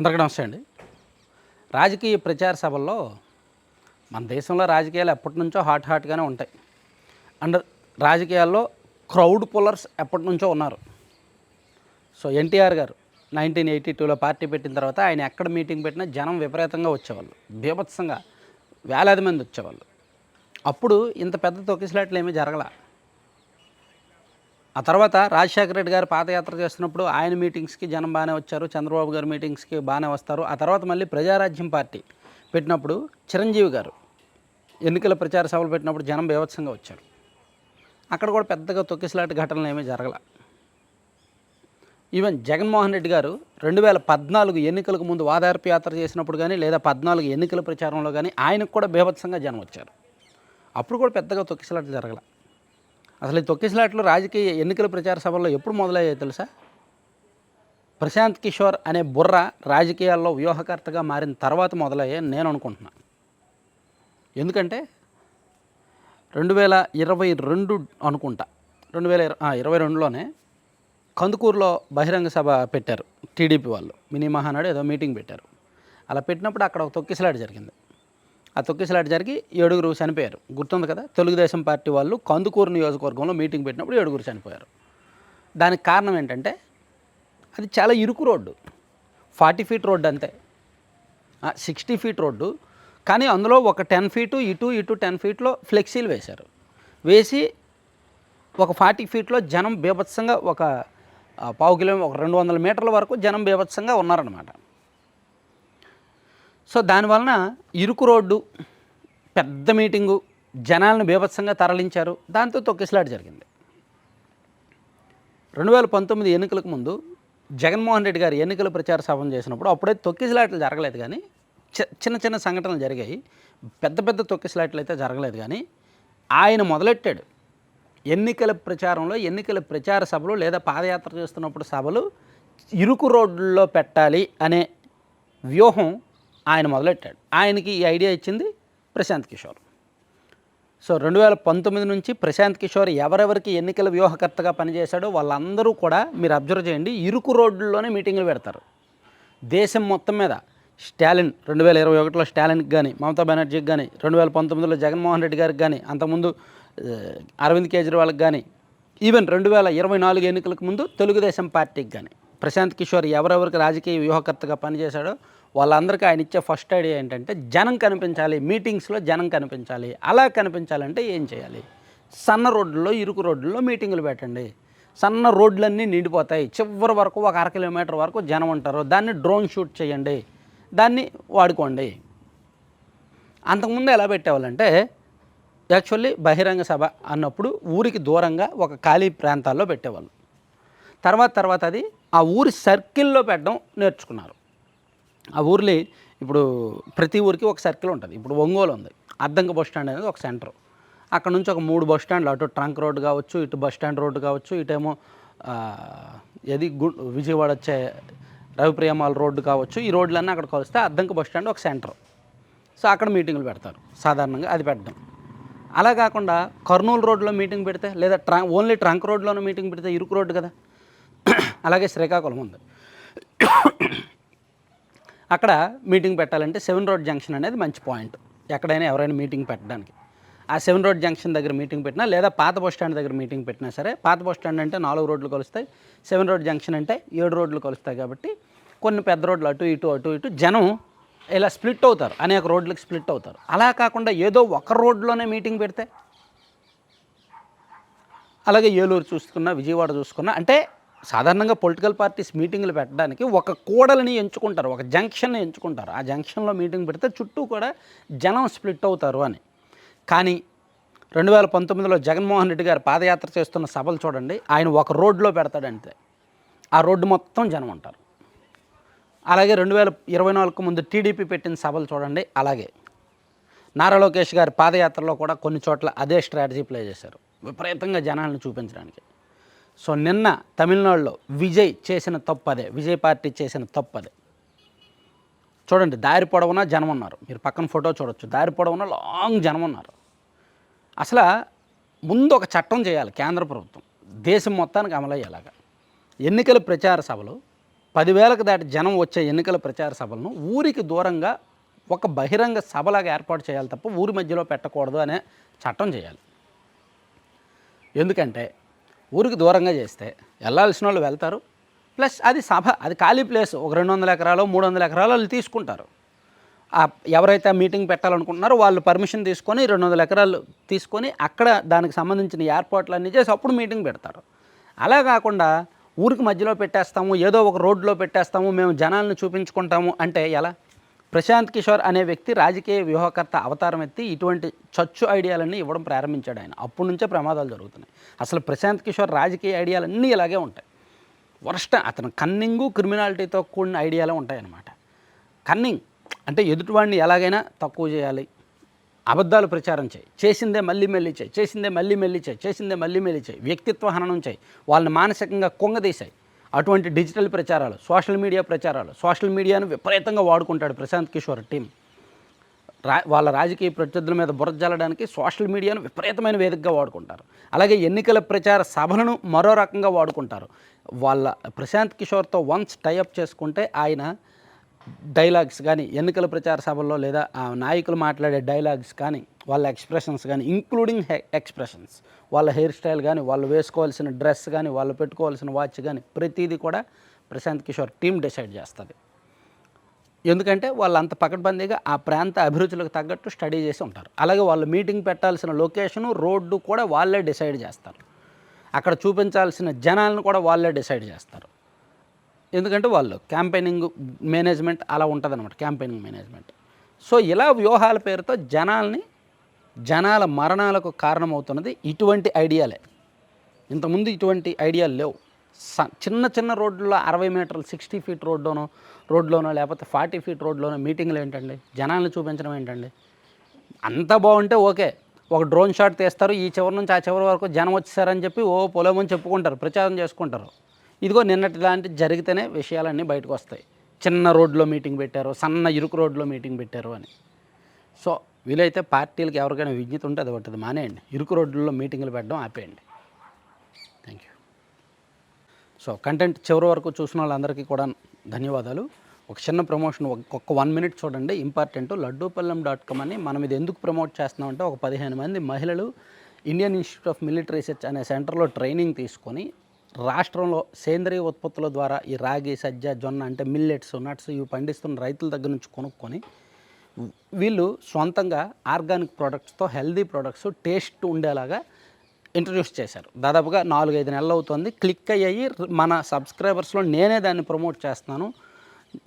అందరికీ నమస్తే అండి. రాజకీయ ప్రచార సభల్లో మన దేశంలో రాజకీయాలు ఎప్పటి నుంచో హాట్ హాట్గానే ఉంటాయి. అండ్ రాజకీయాల్లో క్రౌడ్ పుల్లర్స్ ఎప్పటి నుంచో ఉన్నారు. సో ఎన్టీఆర్ గారు నైన్టీన్ ఎయిటీ టూలో పార్టీ పెట్టిన తర్వాత ఆయన ఎక్కడ మీటింగ్ పెట్టినా జనం విపరీతంగా వచ్చేవాళ్ళు. బీభత్సంగా వేలాది మంది వచ్చేవాళ్ళు. అప్పుడు ఇంత పెద్ద తొక్కిసలాట్లు ఏమీ జరగల. ఆ తర్వాత రాజశేఖర రెడ్డి గారు పాదయాత్ర చేస్తున్నప్పుడు ఆయన మీటింగ్స్కి జనం బాగానే వచ్చారు చంద్రబాబు గారి మీటింగ్స్కి బాగానే వస్తారు. ఆ తర్వాత మళ్ళీ ప్రజారాజ్యం పార్టీ పెట్టినప్పుడు చిరంజీవి గారు ఎన్నికల ప్రచార సభలు పెట్టినప్పుడు జనం బీభత్సంగా వచ్చారు. అక్కడ కూడా పెద్దగా తొక్కిసలాట ఘటనలు ఏమీ జరగల. ఈవెన్ జగన్మోహన్ రెడ్డి గారు రెండు వేల పద్నాలుగు ఎన్నికలకు ముందు వాదార్పు యాత్ర చేసినప్పుడు కానీ లేదా పద్నాలుగు ఎన్నికల ప్రచారంలో కానీ ఆయనకు కూడా బీభత్సంగా జనం వచ్చారు. అప్పుడు కూడా పెద్దగా తొక్కిసలాట జరగల. అసలు ఈ తొక్కిసలాట్లు రాజకీయ ఎన్నికల ప్రచార సభల్లో ఎప్పుడు మొదలయ్యాయో తెలుసా? ప్రశాంత్ కిషోర్ అనే బుర్ర రాజకీయాల్లో వ్యూహకర్తగా మారిన తర్వాత మొదలయ్యాయని నేను అనుకుంటున్నా. ఎందుకంటే రెండు వేల ఇరవై రెండు అనుకుంటా. రెండు వేల ఇరవై రెండులోనే కందుకూరులో బహిరంగ సభ పెట్టారు టీడీపీ వాళ్ళు. మినీ మహానాడు ఏదో మీటింగ్ పెట్టారు. అలా పెట్టినప్పుడు అక్కడ ఒక తొక్కిసలాట జరిగింది. ఆ తొక్కిసలాట జరిగి ఏడుగురు చనిపోయారు. గుర్తుంది కదా? తెలుగుదేశం పార్టీ వాళ్ళు కందుకూరు నియోజకవర్గంలో మీటింగ్ పెట్టినప్పుడు ఏడుగురు చనిపోయారు. దానికి కారణం ఏంటంటే అది చాలా ఇరుకు రోడ్డు. ఫార్టీ ఫీట్ రోడ్డు అంతే. Sixty feet road. కానీ అందులో ఒక టెన్ ఫీటు ఇటు ఇటు టెన్ ఫీట్లో ఫ్లెక్సీలు వేశారు. వేసి ఒక ఫార్టీ ఫీట్లో జనం బీభత్సంగా ఒక పావు కిలో ఒక రెండు వందల మీటర్ల వరకు జనం బీభత్సంగా ఉన్నారనమాట సో దానివలన ఇరుకు రోడ్డు పెద్ద మీటింగు జనాలను బీభత్సంగా తరలించారు. దాంతో తొక్కిసలాట జరిగింది. రెండు వేల పంతొమ్మిది ఎన్నికలకు ముందు జగన్మోహన్ రెడ్డి గారు ఎన్నికల ప్రచార సభను చేసినప్పుడు అప్పుడే తొక్కిసలాటలు జరగలేదు కానీ చి- చిన్న చిన్న సంఘటనలు జరిగాయి. పెద్ద పెద్ద తొక్కిసలాట్లు అయితే జరగలేదు కానీ ఆయన మొదలెట్టాడు. ఎన్నికల ప్రచారంలో ఎన్నికల ప్రచార సభలు లేదా పాదయాత్ర చేస్తున్నప్పుడు సభలు ఇరుకు రోడ్లలో పెట్టాలి అనే వ్యూహం ఆయన మొదలెట్టాడు. ఆయనకి ఈ ఐడియా ఇచ్చింది ప్రశాంత్ కిషోర్. సో రెండు వేల పంతొమ్మిది నుంచి ప్రశాంత్ కిషోర్ ఎవరెవరికి ఎన్నికల వ్యూహకర్తగా పనిచేశాడో వాళ్ళందరూ కూడా మీరు అబ్జర్వ్ చేయండి. ఇరుకు రోడ్లలోనే మీటింగ్లు పెడతారు. దేశం మొత్తం మీద స్టాలిన్ రెండు వేల ఇరవై ఒకటిలో స్టాలిన్కి కానీ మమతా బెనర్జీకి కానీ రెండు వేల పంతొమ్మిదిలో జగన్మోహన్ రెడ్డి గారికి కానీ అంతకుముందు అరవింద్ కేజ్రీవాల్కి కానీ ఈవెన్ రెండు వేల ఇరవై నాలుగు ఎన్నికలకు ముందు తెలుగుదేశం పార్టీకి కానీ ప్రశాంత్ కిషోర్ ఎవరెవరికి రాజకీయ వ్యూహకర్తగా పనిచేశాడో వాళ్ళందరికీ ఆయన ఇచ్చే ఫస్ట్ ఐడియా ఏంటంటే జనం కనిపించాలి మీటింగ్స్లో జనం కనిపించాలి. అలా కనిపించాలంటే ఏం చేయాలి? సన్న రోడ్లలో ఇరుకు రోడ్లలో మీటింగులు పెట్టండి. సన్న రోడ్లన్నీ నిండిపోతాయి. చివరి వరకు ఒక అర కిలోమీటర్ వరకు జనం ఉంటారు. దాన్ని డ్రోన్ షూట్ చేయండి. దాన్ని వాడుకోండి. అంతకుముందు ఎలా పెట్టేవాళ్ళంటే యాక్చువల్లీ బహిరంగ సభ అన్నప్పుడు ఊరికి దూరంగా ఒక ఖాళీ ప్రాంతాల్లో పెట్టేవాళ్ళు. తర్వాత తర్వాత అది ఆ ఊరి సర్కిల్లో పెట్టడం నేర్చుకున్నారు. ఆ ఊర్లో ఇప్పుడు ప్రతి ఊరికి ఒక సర్కిల్ ఉంటుంది. ఇప్పుడు ఒంగోలు ఉంది. అద్దంక బస్ స్టాండ్ అనేది ఒక సెంటర్. అక్కడ నుంచి ఒక మూడు బస్ స్టాండ్లు అటు ట్రంక్ రోడ్ కావచ్చు ఇటు బస్ స్టాండ్ రోడ్డు కావచ్చు ఇటేమో ఏది గు విజయవాడ వచ్చే రవిప్రియమాల రోడ్డు కావచ్చు ఈ రోడ్లన్నీ అక్కడ కలిస్తే అద్దంక బస్ స్టాండ్ ఒక సెంటర్. సో అక్కడ మీటింగులు పెడతారు. సాధారణంగా అది పెట్టడం. అలా కాకుండా కర్నూలు రోడ్లో మీటింగ్ పెడితే లేదా ట్రా ఓన్లీ ట్రంక్ రోడ్లోనే మీటింగ్ పెడితే ఇరుకు రోడ్డు కదా. అలాగే శ్రీకాకుళం ఉంది. అక్కడ మీటింగ్ పెట్టాలంటే సెవెన్ రోడ్ జంక్షన్ అనేది మంచి పాయింట్. ఎక్కడైనా ఎవరైనా మీటింగ్ పెట్టడానికి. ఆ సెవెన్ రోడ్ జంక్షన్ దగ్గర మీటింగ్ పెట్టినా లేదా పాత బస్ స్టాండ్ దగ్గర మీటింగ్ పెట్టినా సరే పాత బస్ స్టాండ్ అంటే నాలుగు రోడ్లు కలుస్తాయి సెవెన్ రోడ్ జంక్షన్ అంటే ఏడు రోడ్లు కలుస్తాయి కాబట్టి కొన్ని పెద్ద రోడ్లు అటు ఇటు అటు ఇటు జనం ఇలా స్ప్లిట్ అవుతారు అనేక రోడ్లకు స్ప్లిట్ అవుతారు. అలా కాకుండా ఏదో ఒక రోడ్లోనే మీటింగ్ పెడితే అలాగే ఏలూరు చూసుకున్నా విజయవాడ చూసుకున్నా అంటే సాధారణంగా పొలిటికల్ పార్టీస్ మీటింగ్లు పెట్టడానికి ఒక కూడలిని ఎంచుకుంటారు ఒక జంక్షన్ని ఎంచుకుంటారు. ఆ జంక్షన్లో మీటింగ్ పెడితే చుట్టూ కూడా జనం స్ప్లిట్ అవుతారు అని. కానీ రెండు వేల పంతొమ్మిదిలో జగన్మోహన్ రెడ్డి గారు పాదయాత్ర చేస్తున్న సభలు చూడండి ఆయన ఒక రోడ్లో పెడతాడంతే. ఆ రోడ్డు మొత్తం జనం ఉంటారు. అలాగే రెండు వేల ఇరవై నాలుగుకు ముందు టీడీపీ పెట్టిన సభలు చూడండి అలాగే నారా లోకేష్ గారి పాదయాత్రలో కూడా కొన్ని చోట్ల అదే స్ట్రాటజీ ప్లే చేశారు. విపరీతంగా జనాలను చూపించడానికి. సో నిన్న తమిళనాడులో విజయ్ చేసిన తప్పు అదే విజయ్ పార్టీ చేసిన తప్పు అదే చూడండి దారి పొడవునా జనం ఉన్నారు. మీరు పక్కన ఫోటో చూడొచ్చు. దారి పొడవునా లాంగ్ జనం ఉన్నారు. అసలు ముందు ఒక చట్టం చేయాలి కేంద్ర ప్రభుత్వం. దేశం మొత్తానికి అమలయ్యేలాగా ఎన్నికల ప్రచార సభలు పదివేలకు దాటి జనం వచ్చే ఎన్నికల ప్రచార సభలను ఊరికి దూరంగా ఒక బహిరంగ సభలాగా ఏర్పాటు చేయాలి తప్ప ఊరి మధ్యలో పెట్టకూడదు అనే చట్టం చేయాలి. ఎందుకంటే ఊరికి దూరంగా చేస్తే వెళ్ళాల్సిన వాళ్ళు వెళ్తారు. ప్లస్ అది సభ అది ఖాళీ ప్లేస్. ఒక రెండు వందల ఎకరాలు మూడు వందల ఎకరాలు వాళ్ళు తీసుకుంటారు. ఎవరైతే ఆ మీటింగ్ పెట్టాలనుకుంటున్నారో వాళ్ళు పర్మిషన్ తీసుకొని రెండు వందల ఎకరాలు తీసుకొని అక్కడ దానికి సంబంధించిన ఏర్పాట్లు అన్నీ చేసి అప్పుడు మీటింగ్ పెడతారు. అలా కాకుండా ఊరికి మధ్యలో పెట్టేస్తాము ఏదో ఒక రోడ్లో పెట్టేస్తాము మేము జనాలను చూపించుకుంటాము అంటే ఎలా? ప్రశాంత్ కిషోర్ అనే వ్యక్తి రాజకీయ వ్యూహకర్త అవతారం ఎత్తి ఇటువంటి చచ్చు ఐడియాలన్నీ ఇవ్వడం ప్రారంభించాడు ఆయన. అప్పటి నుంచే ప్రమాదాలు జరుగుతున్నాయి. అసలు ప్రశాంత్ కిషోర్ రాజకీయ ఐడియాలన్నీ ఇలాగే ఉంటాయి. వర్స్ట్ అతను కన్నింగు క్రిమినాలిటీతో కూడిన ఐడియాలే ఉంటాయన్నమాట. కన్నింగ్ అంటే ఎదుటివాడిని ఎలాగైనా తక్కువ చేయాలి. అబద్ధాలు ప్రచారం చేయి. చేసిందే మళ్ళీ మళ్ళీ చేయి. చేసిందే మళ్ళీ మళ్ళీ చేయి. చేసిందే మళ్ళీ మళ్ళీ చేయి. వ్యక్తిత్వ హననం చేయి. వాళ్ళని మానసికంగా కొంగదీశాయి అటువంటి డిజిటల్ ప్రచారాలు సోషల్ మీడియా ప్రచారాలు సోషల్ మీడియాను విపరీతంగా వాడుకుంటాడు ప్రశాంత్ కిషోర్ టీం రా వాళ్ళ రాజకీయ ప్రత్యర్థుల మీద బురద జల్లడానికి సోషల్ మీడియాను విపరీతమైన వేదికగా వాడుకుంటారు. అలాగే ఎన్నికల ప్రచార సభలను మరో రకంగా వాడుకుంటారు. వాళ్ళ ప్రశాంత్ కిషోర్తో వన్స్ టైఅప్ చేసుకుంటే ఆయన డైలాగ్స్ కానీ ఎన్నికల ప్రచార సభల్లో లేదా ఆ నాయకులు మాట్లాడే డైలాగ్స్ కానీ వాళ్ళ ఎక్స్ప్రెషన్స్ కానీ ఇంక్లూడింగ్ ఎక్స్ప్రెషన్స్ వాళ్ళ హెయిర్ స్టైల్ కానీ వాళ్ళు వేసుకోవాల్సిన డ్రెస్ కానీ వాళ్ళు పెట్టుకోవాల్సిన వాచ్ కానీ ప్రతిదీ కూడా ప్రశాంత్ కిషోర్ టీం డిసైడ్ చేస్తుంది. ఎందుకంటే వాళ్ళు అంత పకడ్బందీగా ఆ ప్రాంత అభిరుచులకు తగ్గట్టు స్టడీ చేసి ఉంటారు. అలాగే వాళ్ళు మీటింగ్ పెట్టాల్సిన లొకేషను రోడ్డు కూడా వాళ్ళే డిసైడ్ చేస్తారు. అక్కడ చూపించాల్సిన జనాలను కూడా వాళ్ళే డిసైడ్ చేస్తారు. ఎందుకంటే వాళ్ళు క్యాంపెయినింగ్ మేనేజ్మెంట్ అలా ఉంటుంది అనమాట క్యాంపెయినింగ్ మేనేజ్మెంట్. సో ఇలా వ్యూహాల పేరుతో జనాల్ని జనాల మరణాలకు కారణమవుతున్నది ఇటువంటి ఐడియాలే. ఇంతకుముందు ఇటువంటి ఐడియాలు లేవు. స- చిన్న చిన్న రోడ్లలో అరవై మీటర్లు సిక్స్టీ ఫీట్ రోడ్లోనో రోడ్లోనో లేకపోతే ఫార్టీ ఫీట్ రోడ్లోనో మీటింగ్లు ఏంటండి? జనాలను చూపించడం ఏంటండి? అంతా బాగుంటే ఓకే. ఒక డ్రోన్ షాట్ తీస్తారు ఈ చివరి నుంచి ఆ చివరి వరకు జనం వచ్చేసారని చెప్పి ఓ పొలమని చెప్పుకుంటారు ప్రచారం చేసుకుంటారు. ఇదిగో నిన్నటి లాంటి జరిగితేనే విషయాలన్నీ బయటకు వస్తాయి. చిన్న రోడ్లో మీటింగ్ పెట్టారు సన్న ఇరుకు రోడ్లో మీటింగ్ పెట్టారు అని. సో వీలైతే పార్టీలకు ఎవరికైనా విజ్ఞత ఉంటే అది ఒకటి మానేయండి. ఇరుకు రోడ్లలో మీటింగ్లు పెట్టడం ఆపేయండి. థ్యాంక్ యూ సో కంటెంట్ చివరి వరకు చూసిన వాళ్ళందరికీ కూడా ధన్యవాదాలు. ఒక చిన్న ప్రమోషన్ ఒక్క వన్ మినిట్ చూడండి. ఇంపార్టెంట్ లడ్డూపల్లెం డాట్ కామ్ అని మనం ఇది ఎందుకు ప్రమోట్ చేస్తున్నామంటే ఒక పదిహేను మంది మహిళలు Indian institute of military research అనే సెంటర్లో ట్రైనింగ్ తీసుకొని రాష్ట్రంలో సేంద్రియ ఉత్పత్తుల ద్వారా ఈ రాగి సజ్జ జొన్న అంటే మిల్లెట్స్ నట్స్ ఇవి పండిస్తున్న రైతుల దగ్గర నుంచి కొనుక్కొని వీళ్ళు సొంతంగా ఆర్గానిక్ ప్రోడక్ట్స్తో హెల్దీ ప్రోడక్ట్స్ టేస్ట్ ఉండేలాగా ఇంట్రడ్యూస్ చేశారు. దాదాపుగా నాలుగైదు నెలలు అవుతుంది. క్లిక్ అయ్యాయి. మన సబ్స్క్రైబర్స్లో నేనే దాన్ని ప్రమోట్ చేస్తున్నాను.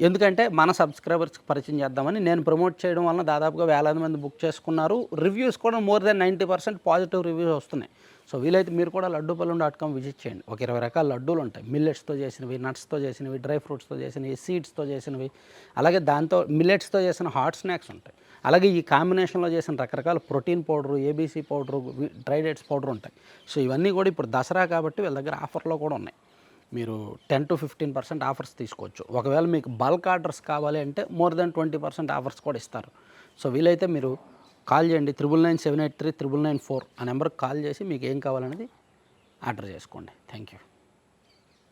ఎందుకంటే మన సబ్స్క్రైబర్స్కి పరిచయం చేద్దామని నేను ప్రమోట్ చేయడం వలన దాదాపుగా వేలాది మంది బుక్ చేసుకున్నారు. రివ్యూస్ కూడా more than ninety percent positive reviews వస్తున్నాయి. సో వీలైతే మీరు కూడా లడ్డూపల్లం డాట్ కామ్ విజిట్ చేయండి. ఒక ఇరవై రకాల లడ్డూలు ఉంటాయి. మిల్లెట్స్తో చేసినవి నట్స్తో చేసినవి డ్రై ఫ్రూట్స్తో చేసినవి సీడ్స్తో చేసినవి. అలాగే దాంతో మిల్లెట్స్తో చేసిన హాట్ స్నాక్స్ ఉంటాయి. అలాగే ఈ కాంబినేషన్లో చేసిన రకరకాల protein powder ABC powder dry dates powder ఉంటాయి. సో ఇవన్నీ కూడా ఇప్పుడు దసరా కాబట్టి వీళ్ళ దగ్గర ఆఫర్లో కూడా ఉన్నాయి. మీరు ten to fifteen percent offers తీసుకోవచ్చు. ఒకవేళ మీకు బల్క్ ఆర్డర్స్ కావాలి అంటే more than twenty percent offers కూడా ఇస్తారు. సో వీలైతే మీరు కాల్ చేయండి. Triple nine seven eight three triple nine four ఆ నెంబర్కి కాల్ చేసి మీకు ఏం కావాలనేది ఆర్డర్ చేసుకోండి. Thank you